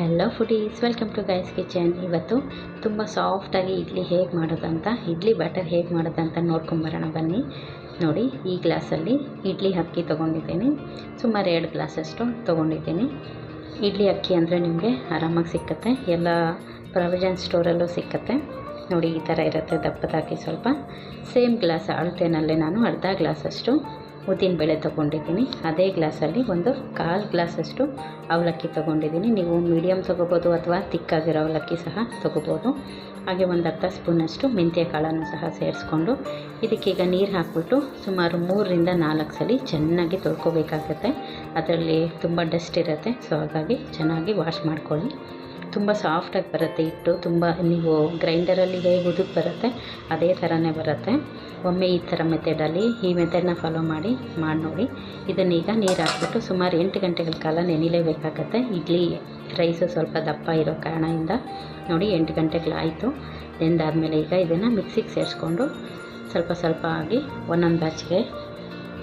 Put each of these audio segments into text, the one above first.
Hello foodies welcome to guys kitchen ಇವತ್ತು ತುಂಬ ಸಾಫ್ಟಾಗಿ ಇಡ್ಲಿ ಹೇಗೆ ಮಾಡೋದಂತ, ಇಡ್ಲಿ ಬ್ಯಾಟರ್ ಹೇಗೆ ಮಾಡೋದಂತ ನೋಡ್ಕೊಂಬರೋಣ ಬನ್ನಿ. ನೋಡಿ, ಈ ಗ್ಲಾಸಲ್ಲಿ ಇಡ್ಲಿ ಅಕ್ಕಿ ತೊಗೊಂಡಿದ್ದೀನಿ. ಸುಮಾರು ಎರಡು ಗ್ಲಾಸಷ್ಟು ತೊಗೊಂಡಿದ್ದೀನಿ. ಇಡ್ಲಿ ಅಕ್ಕಿ ಅಂದರೆ ನಿಮಗೆ ಆರಾಮಾಗಿ ಸಿಕ್ಕತ್ತೆ. ಎಲ್ಲ ಪ್ರಾವಿಜನ್ ಸ್ಟೋರಲ್ಲೂ ಸಿಕ್ಕತ್ತೆ. ನೋಡಿ, ಈ ಥರ ಇರುತ್ತೆ ದಪ್ಪದಾಗಿ ಸ್ವಲ್ಪ. ಸೇಮ್ ಗ್ಲಾಸ್ ಅಳತೆನಲ್ಲೇ ನಾನು ಅರ್ಧ ಗ್ಲಾಸಷ್ಟು ಉದ್ದಿನಬೇಳೆ ತೊಗೊಂಡಿದ್ದೀನಿ. ಅದೇ ಗ್ಲಾಸಲ್ಲಿ ಒಂದು ಕಾಲು ಗ್ಲಾಸಷ್ಟು ಅವಲಕ್ಕಿ ತೊಗೊಂಡಿದ್ದೀನಿ. ನೀವು ಮೀಡಿಯಮ್ ತೊಗೋಬೋದು ಅಥವಾ ತಿಕ್ಕಾಗಿರೋ ಅವಲಕ್ಕಿ ಸಹ ತೊಗೋಬೋದು. ಹಾಗೆ ಒಂದು ಅರ್ಧ ಸ್ಪೂನಷ್ಟು ಮೆಂತ್ಯ ಕಾಳನ್ನು ಸಹ ಸೇರಿಸ್ಕೊಂಡು ಇದಕ್ಕೀಗ ನೀರು ಹಾಕ್ಬಿಟ್ಟು ಸುಮಾರು ಮೂರರಿಂದ ನಾಲ್ಕು ಸಲ ಚೆನ್ನಾಗಿ ತೊಳ್ಕೊಬೇಕಾಗತ್ತೆ. ಅದರಲ್ಲಿ ತುಂಬ ಡಸ್ಟ್ ಇರುತ್ತೆ ಸೊ ಹಾಗಾಗಿ ಚೆನ್ನಾಗಿ ವಾಶ್ ಮಾಡ್ಕೊಳ್ಳಿ. ತುಂಬ ಸಾಫ್ಟಾಗಿ ಬರುತ್ತೆ, ಹಿಟ್ಟು ತುಂಬ ನೀವು ಗ್ರೈಂಡರಲ್ಲಿ ಹೇಗೆ ಉದುಕ್ ಬರುತ್ತೆ, ಅದೇ ಥರನೇ ಬರುತ್ತೆ. ಒಮ್ಮೆ ಈ ಥರ ಮೆಥಡಲ್ಲಿ ಈ ಮೆಥಡನ್ನ ಫಾಲೋ ಮಾಡಿ ಮಾಡಿ ನೋಡಿ. ಇದನ್ನೀಗ ನೀರು ಹಾಕ್ಬಿಟ್ಟು ಸುಮಾರು ಎಂಟು ಗಂಟೆಗಳ ಕಾಲ ನೆನಿಲೇಬೇಕಾಗತ್ತೆ ಇಡ್ಲಿ ರೈಸು ಸ್ವಲ್ಪ ದಪ್ಪ ಇರೋ ಕಾರಣದಿಂದ ನೋಡಿ ಎಂಟು ಗಂಟೆಗಳಾಯಿತು ನೆಂದಾದಮೇಲೆ ಈಗ ಇದನ್ನು ಮಿಕ್ಸಿಗೆ ಸೇರಿಸ್ಕೊಂಡು ಸ್ವಲ್ಪ ಸ್ವಲ್ಪ ಆಗಿ ಒಂದೊಂದು ಬ್ಯಾಚ್ಗೆ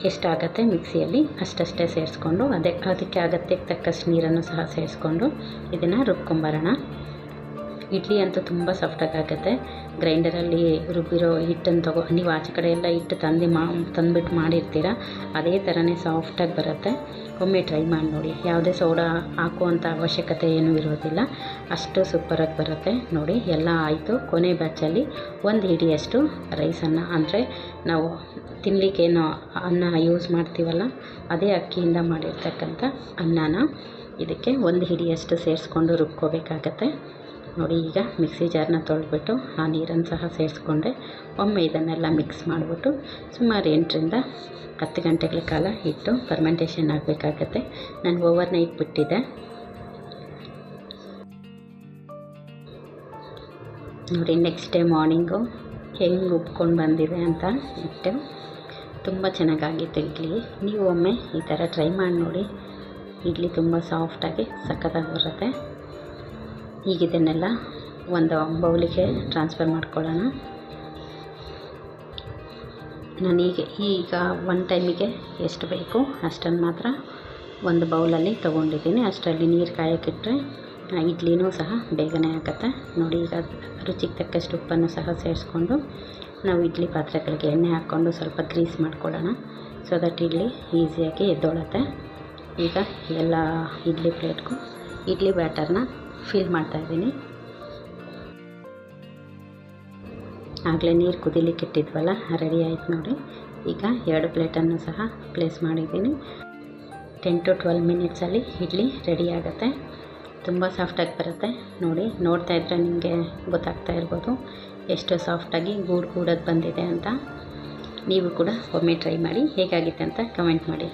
ಎಷ್ಟಾಗತ್ತೆ ಮಿಕ್ಸಿಯಲ್ಲಿ ಅಷ್ಟಷ್ಟೇ ಸೇರಿಸ್ಕೊಂಡು ಅದೇ ಅದಕ್ಕೆ ಅಗತ್ಯಕ್ಕೆ ತಕ್ಕಷ್ಟು ನೀರನ್ನು ಸಹ ಸೇರಿಸ್ಕೊಂಡು ಇದನ್ನು ರುಬ್ಕೊಂಬರೋಣ. ಇಡ್ಲಿ ಅಂತೂ ತುಂಬ ಸಾಫ್ಟಾಗಿ ಆಗುತ್ತೆ. ಗ್ರೈಂಡರಲ್ಲಿ ರುಬ್ಬಿರೋ ಹಿಟ್ಟನ್ನು ತಗೋ, ನೀವು ಆಚೆ ಕಡೆ ಎಲ್ಲ ಹಿಟ್ಟು ತಂದು ಮಾ, ತಂದುಬಿಟ್ಟು ಮಾಡಿರ್ತೀರ, ಅದೇ ಥರನೇ ಸಾಫ್ಟಾಗಿ ಬರುತ್ತೆ. ಒಮ್ಮೆ ಟ್ರೈ ಮಾಡಿ ನೋಡಿ. ಯಾವುದೇ ಸೋಡಾ ಹಾಕುವಂಥ ಅವಶ್ಯಕತೆ ಏನೂ ಇರೋದಿಲ್ಲ. ಅಷ್ಟು ಸೂಪರಾಗಿ ಬರುತ್ತೆ. ನೋಡಿ, ಎಲ್ಲ ಆಯಿತು. ಕೊನೆ ಬ್ಯಾಚಲ್ಲಿ ಒಂದು ಹಿಡಿಯಷ್ಟು ರೈಸನ್ನು ಅಂದರೆ ನಾವು ತಿನ್ನಲಿಕ್ಕೇನು ಅನ್ನ ಯೂಸ್ ಮಾಡ್ತೀವಲ್ಲ, ಅದೇ ಅಕ್ಕಿಯಿಂದ ಮಾಡಿರ್ತಕ್ಕಂಥ ಅನ್ನನ. ಇದಕ್ಕೆ ಒಂದು ಹಿಡಿಯಷ್ಟು ಸೇರಿಸ್ಕೊಂಡು ರುಬ್ಕೋಬೇಕಾಗತ್ತೆ. ನೋಡಿ ಈಗ ಮಿಕ್ಸಿ ಜಾರನ್ನ ತೊಳೆದ್ಬಿಟ್ಟು ಆ ನೀರನ್ನು ಸಹ ಸೇರಿಸ್ಕೊಂಡೆ. ಒಮ್ಮೆ ಇದನ್ನೆಲ್ಲ ಮಿಕ್ಸ್ ಮಾಡಿಬಿಟ್ಟು ಸುಮಾರು ಎಂಟರಿಂದ ಹತ್ತು ಗಂಟೆಗಳ ಕಾಲ ಇಟ್ಟು ಫರ್ಮೆಂಟೇಷನ್ ಆಗಬೇಕಾಗತ್ತೆ. ನಾನು ಓವರ್ ನೈಟ್ ಬಿಟ್ಟಿದ್ದೆ. ನೋಡಿ ನೆಕ್ಸ್ಟ್ ಡೇ ಮಾರ್ನಿಂಗು ಹೆಂಗೆ ಉಬ್ಕೊಂಡು ಬಂದಿದೆ ಅಂತ ಇಟ್ಟು ತುಂಬ ಚೆನ್ನಾಗಾಗಿತ್ತು ಇಡ್ಲಿ. ನೀವು ಒಮ್ಮೆ ಈ ಥರ ಟ್ರೈ ಮಾಡಿ ನೋಡಿ. ಇಡ್ಲಿ ತುಂಬ ಸಾಫ್ಟಾಗಿ ಸಖತ್ತಾಗಿ ಬರುತ್ತೆ. ಈಗ ಇದನ್ನೆಲ್ಲ ಒಂದು ಬೌಲಿಗೆ ಟ್ರಾನ್ಸ್ಫರ್ ಮಾಡ್ಕೊಳ್ಳೋಣ. ನಾನೀಗ ಈಗ ಒನ್ ಟೈಮಿಗೆ ಎಷ್ಟು ಬೇಕು, ಅಷ್ಟನ್ನು ಮಾತ್ರ ಒಂದು ಬೌಲಲ್ಲಿ ತೊಗೊಂಡಿದ್ದೀನಿ. ಅಷ್ಟರಲ್ಲಿ ನೀರು ಕಾಯೋಕ್ಕಿಟ್ರೆ ಇಡ್ಲಿನೂ ಸಹ ಬೇಗನೆ ಆಗುತ್ತೆ. ನೋಡಿ, ಈಗ ರುಚಿಗೆ ತಕ್ಕಷ್ಟು ಉಪ್ಪನ್ನು ಸಹ ಸೇರಿಸ್ಕೊಂಡು ನಾವು ಇಡ್ಲಿ ಪಾತ್ರೆಗಳಿಗೆ ಎಣ್ಣೆ ಹಾಕ್ಕೊಂಡು ಸ್ವಲ್ಪ ಗ್ರೀಸ್ ಮಾಡ್ಕೊಳ್ಳೋಣ. ಸೊ ದಟ್ ಇಡ್ಲಿ ಈಸಿಯಾಗಿ ಎದ್ದೊಳುತ್ತೆ. ಈಗ ಎಲ್ಲ ಇಡ್ಲಿ ಪ್ಲೇಟ್ಗೂ ಇಡ್ಲಿ ಬ್ಯಾಟರ್ನ ಫಿಲ್ ಮಾಡ್ತಾಯಿದ್ದೀನಿ ಆಗಲೇ ನೀರು ಕುದಿಲಿಕ್ಕೆ ಇಟ್ಟಿದ್ವಲ್ಲ, ರೆಡಿ ಆಯ್ತು ನೋಡಿ. ಈಗ ಎರಡು ಪ್ಲೇಟನ್ನು ಸಹ ಪ್ಲೇಸ್ ಮಾಡಿದ್ದೀನಿ. ಟೆನ್ ಟು ಟ್ವೆಲ್ ಮಿನಿಟ್ಸಲ್ಲಿ ಇಡ್ಲಿ ರೆಡಿ ಆಗುತ್ತೆ. ತುಂಬ ಸಾಫ್ಟಾಗಿ ಬರುತ್ತೆ. ನೋಡಿ, ನೋಡ್ತಾ ಇದ್ದರೆ ನಿಮಗೆ ಗೊತ್ತಾಗ್ತಾ ಇರ್ಬೋದು ಎಷ್ಟು ಸಾಫ್ಟಾಗಿ ಗೂಡು ಗೂಡೋದು ಬಂದಿದೆ ಅಂತ. ನೀವು ಕೂಡ ಒಮ್ಮೆ ಟ್ರೈ ಮಾಡಿ ಹೇಗಾಗಿತ್ತು ಅಂತ ಕಮೆಂಟ್ ಮಾಡಿ.